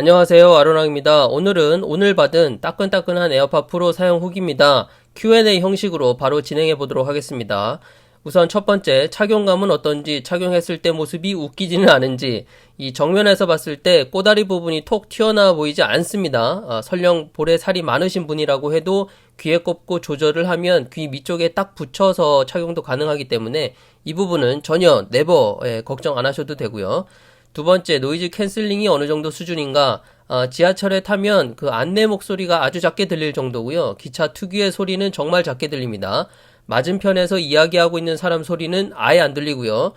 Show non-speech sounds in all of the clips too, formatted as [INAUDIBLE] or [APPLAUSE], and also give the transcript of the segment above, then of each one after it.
안녕하세요. 아로랑입니다. 오늘은 오늘 받은 따끈따끈한 에어팟 프로 사용 후기입니다. Q&A 형식으로 바로 진행해 보도록 하겠습니다. 우선 첫 번째, 착용감은 어떤지, 착용했을 때 모습이 웃기지는 않은지, 이 정면에서 봤을 때 꼬다리 부분이 톡 튀어나와 보이지 않습니다. 아, 설령 볼에 살이 많으신 분이라고 해도 귀에 꼽고 조절을 하면 귀 밑쪽에 딱 붙여서 착용도 가능하기 때문에 이 부분은 전혀 네버 예, 걱정 안 하셔도 되고요. 두 번째, 노이즈 캔슬링이 어느 정도 수준인가? 아, 지하철에 타면 그 안내 목소리가 아주 작게 들릴 정도고요. 기차 특유의 소리는 정말 작게 들립니다. 맞은편에서 이야기하고 있는 사람 소리는 아예 안 들리고요.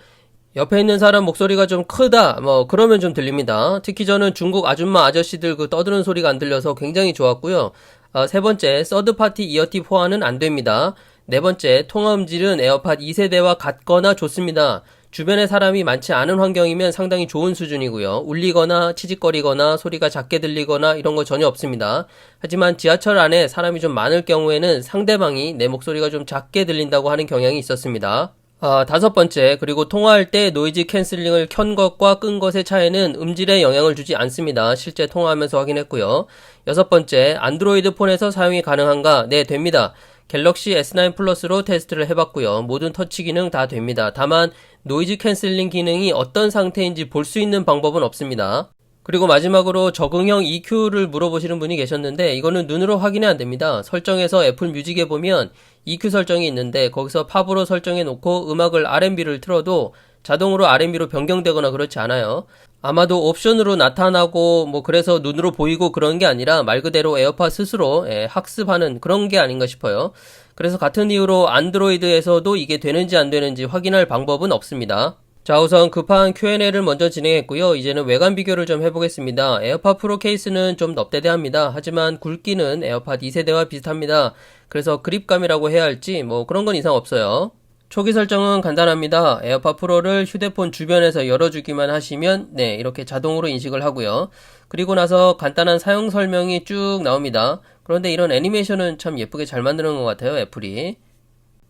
옆에 있는 사람 목소리가 좀 크다, 뭐, 그러면 좀 들립니다. 특히 저는 중국 아줌마 아저씨들 그 떠드는 소리가 안 들려서 굉장히 좋았고요. 아, 세 번째, 서드파티 이어팁 호환은 안 됩니다. 네 번째, 통화 음질은 에어팟 2세대와 같거나 좋습니다. 주변에 사람이 많지 않은 환경이면 상당히 좋은 수준이고요. 울리거나 치직거리거나 소리가 작게 들리거나 이런 거 전혀 없습니다. 하지만 지하철 안에 사람이 좀 많을 경우에는 상대방이 내 목소리가 좀 작게 들린다고 하는 경향이 있었습니다. 아, 다섯 번째, 그리고 통화할 때 노이즈 캔슬링을 켠 것과 끈 것의 차이는 음질에 영향을 주지 않습니다. 실제 통화하면서 확인했고요. 여섯 번째, 안드로이드 폰에서 사용이 가능한가? 네, 됩니다. 갤럭시 S9 플러스로 테스트를 해봤고요. 모든 터치 기능 다 됩니다. 다만 노이즈 캔슬링 기능이 어떤 상태인지 볼 수 있는 방법은 없습니다. 그리고 마지막으로 적응형 EQ를 물어보시는 분이 계셨는데 이거는 눈으로 확인이 안 됩니다. 설정에서 애플 뮤직에 보면 EQ 설정이 있는데 거기서 팝으로 설정해 놓고 음악을 R&B를 틀어도 자동으로 R&B로 변경되거나 그렇지 않아요. 아마도 옵션으로 나타나고 뭐 그래서 눈으로 보이고 그런 게 아니라 말 그대로 에어팟 스스로 예, 학습하는 그런 게 아닌가 싶어요. 그래서 같은 이유로 안드로이드에서도 이게 되는지 안 되는지 확인할 방법은 없습니다. 자 우선 급한 Q&A를 먼저 진행했고요. 이제는 외관 비교를 좀 해보겠습니다. 에어팟 프로 케이스는 좀 넙대대합니다. 하지만 굵기는 에어팟 2세대와 비슷합니다. 그래서 그립감이라고 해야 할지 뭐 그런 건 이상 없어요. 초기 설정은 간단합니다. 에어팟 프로를 휴대폰 주변에서 열어주기만 하시면 네 이렇게 자동으로 인식을 하고요. 그리고 나서 간단한 사용 설명이 쭉 나옵니다. 그런데 이런 애니메이션은 참 예쁘게 잘 만드는 것 같아요 애플이.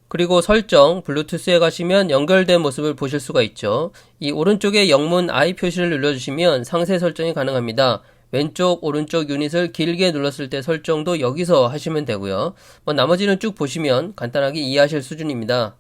그리고 설정, 블루투스에 가시면 연결된 모습을 보실 수가 있죠. 이 오른쪽에 영문 I 표시를 눌러주시면 상세 설정이 가능합니다. 왼쪽, 오른쪽 유닛을 길게 눌렀을 때 설정도 여기서 하시면 되고요. 뭐 나머지는 쭉 보시면 간단하게 이해하실 수준입니다.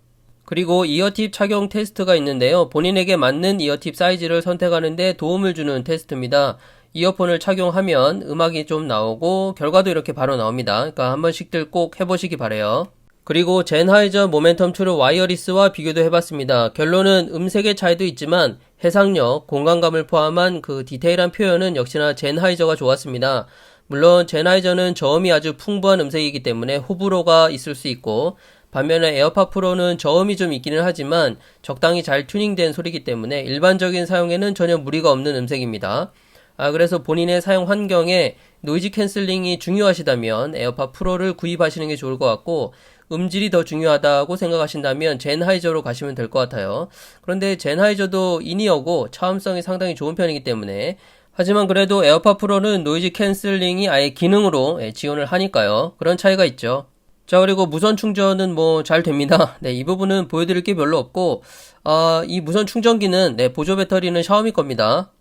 그리고 이어팁 착용 테스트가 있는데요. 본인에게 맞는 이어팁 사이즈를 선택하는데 도움을 주는 테스트입니다. 이어폰을 착용하면 음악이 좀 나오고 결과도 이렇게 바로 나옵니다. 그러니까 한 번씩들 꼭 해보시기 바래요. 그리고 젠하이저 모멘텀 트루 와이어리스와 비교도 해봤습니다. 결론은 음색의 차이도 있지만 해상력, 공간감을 포함한 그 디테일한 표현은 역시나 젠하이저가 좋았습니다. 물론 젠하이저는 저음이 아주 풍부한 음색이기 때문에 호불호가 있을 수 있고 반면에 에어팟 프로는 저음이 좀 있기는 하지만 적당히 잘 튜닝된 소리이기 때문에 일반적인 사용에는 전혀 무리가 없는 음색입니다. 아, 그래서 본인의 사용 환경에 노이즈 캔슬링이 중요하시다면 에어팟 프로를 구입하시는 게 좋을 것 같고 음질이 더 중요하다고 생각하신다면 젠하이저로 가시면 될 것 같아요. 그런데 젠하이저도 인이어고 차음성이 상당히 좋은 편이기 때문에 하지만 그래도 에어팟 프로는 노이즈 캔슬링이 아예 기능으로 예, 지원을 하니까요. 그런 차이가 있죠. 자, 그리고 무선 충전은 뭐 잘 됩니다. 네, 이 부분은 보여드릴 게 별로 없고, 아, 이 무선 충전기는, 네, 보조 배터리는 샤오미 겁니다.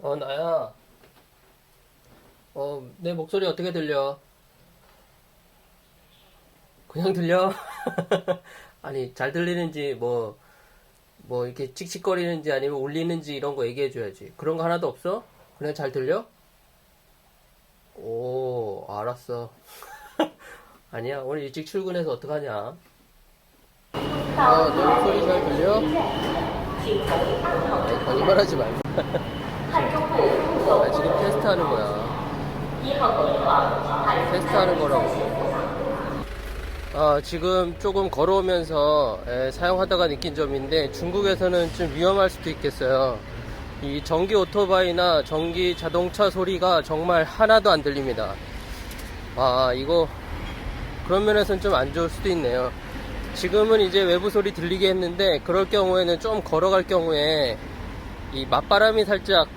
어, 나야. 어, 내 목소리 어떻게 들려? 그냥 들려? [LAUGHS] 아니, 잘 들리는지, 뭐, 뭐, 이렇게 칙칙거리는지 아니면 울리는지 이런 거 얘기해줘야지. 그런 거 하나도 없어? 그냥 잘 들려? 오, 알았어. 아니야, 오늘 일찍 출근해서 어떡하냐? 아, 내 목소리 잘 들려? 아니, 거짓말 하지 말고. 아, 지금 테스트하는 거야. 테스트하는 거라고. 아, 지금 조금 걸어오면서 에, 사용하다가 느낀 점인데 중국에서는 좀 위험할 수도 있겠어요. 이 전기 오토바이나 전기 자동차 소리가 정말 하나도 안 들립니다. 아, 이거 그런 면에서는 좀 안 좋을 수도 있네요. 지금은 이제 외부 소리 들리게 했는데 그럴 경우에는 좀 걸어갈 경우에 이 맞바람이 살짝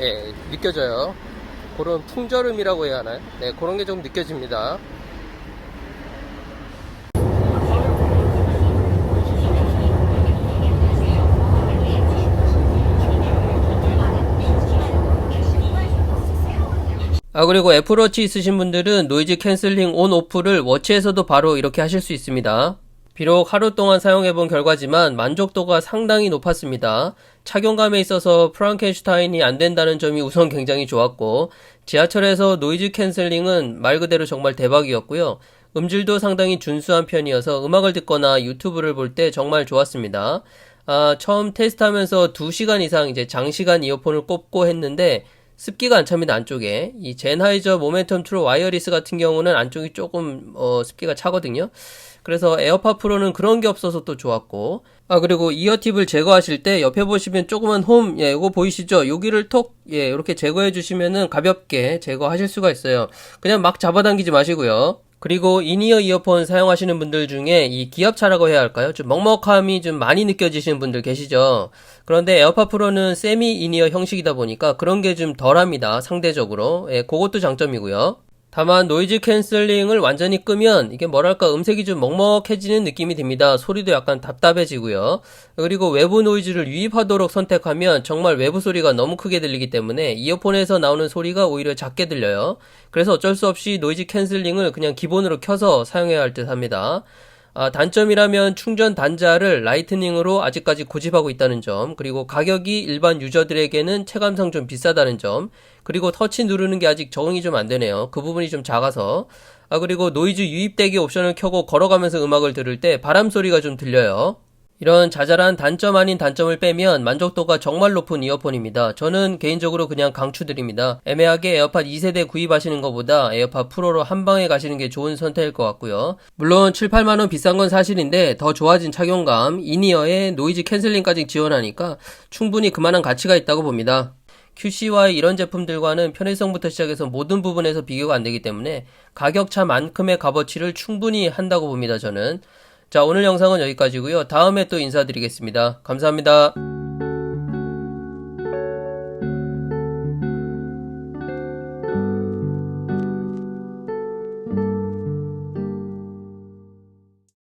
예, 느껴져요. 그런 풍절음이라고 해야 하나요? 네, 그런 게 좀 느껴집니다. 아, 그리고 애플워치 있으신 분들은 노이즈 캔슬링 온 오프를 워치에서도 바로 이렇게 하실 수 있습니다. 비록 하루 동안 사용해본 결과지만 만족도가 상당히 높았습니다. 착용감에 있어서 프랑켄슈타인이 안 된다는 점이 우선 굉장히 좋았고, 지하철에서 노이즈 캔슬링은 말 그대로 정말 대박이었고요. 음질도 상당히 준수한 편이어서 음악을 듣거나 유튜브를 볼 때 정말 좋았습니다. 아, 처음 테스트하면서 2시간 이상 이제 장시간 이어폰을 꼽고 했는데, 습기가 안 찹니다, 안쪽에. 이 젠하이저 모멘텀 트루 와이어리스 같은 경우는 안쪽이 조금, 어, 습기가 차거든요. 그래서 에어팟 프로는 그런 게 없어서 또 좋았고. 아, 그리고 이어팁을 제거하실 때 옆에 보시면 조그만 홈, 예, 이거 보이시죠? 여기를 톡, 예, 이렇게 제거해 주시면은 가볍게 제거하실 수가 있어요. 그냥 막 잡아당기지 마시고요. 그리고 인이어 이어폰 사용하시는 분들 중에 이 기압차라고 해야 할까요? 좀 먹먹함이 좀 많이 느껴지시는 분들 계시죠? 그런데 에어팟 프로는 세미 인이어 형식이다 보니까 그런 게 좀 덜합니다. 상대적으로. 예, 그것도 장점이고요. 다만 노이즈 캔슬링을 완전히 끄면 이게 뭐랄까 음색이 좀 먹먹해지는 느낌이 듭니다. 소리도 약간 답답해지고요. 그리고 외부 노이즈를 유입하도록 선택하면 정말 외부 소리가 너무 크게 들리기 때문에 이어폰에서 나오는 소리가 오히려 작게 들려요. 그래서 어쩔 수 없이 노이즈 캔슬링을 그냥 기본으로 켜서 사용해야 할 듯 합니다. 아, 단점이라면 충전 단자를 라이트닝으로 아직까지 고집하고 있다는 점, 그리고 가격이 일반 유저들에게는 체감상 좀 비싸다는 점, 그리고 터치 누르는 게 아직 적응이 좀 안 되네요. 그 부분이 좀 작아서. 아, 그리고 노이즈 유입대기 옵션을 켜고 걸어가면서 음악을 들을 때 바람 소리가 좀 들려요. 이런 자잘한 단점 아닌 단점을 빼면 만족도가 정말 높은 이어폰입니다. 저는 개인적으로 그냥 강추드립니다. 애매하게 에어팟 2세대 구입하시는 것보다 에어팟 프로로 한 방에 가시는 게 좋은 선택일 것 같고요. 물론 7, 8만원 비싼 건 사실인데 더 좋아진 착용감, 인이어에 노이즈 캔슬링까지 지원하니까 충분히 그만한 가치가 있다고 봅니다. QCY 이런 제품들과는 편의성부터 시작해서 모든 부분에서 비교가 안 되기 때문에 가격차만큼의 값어치를 충분히 한다고 봅니다, 저는. 자, 오늘 영상은 여기까지고요. 다음에 또 인사드리겠습니다. 감사합니다.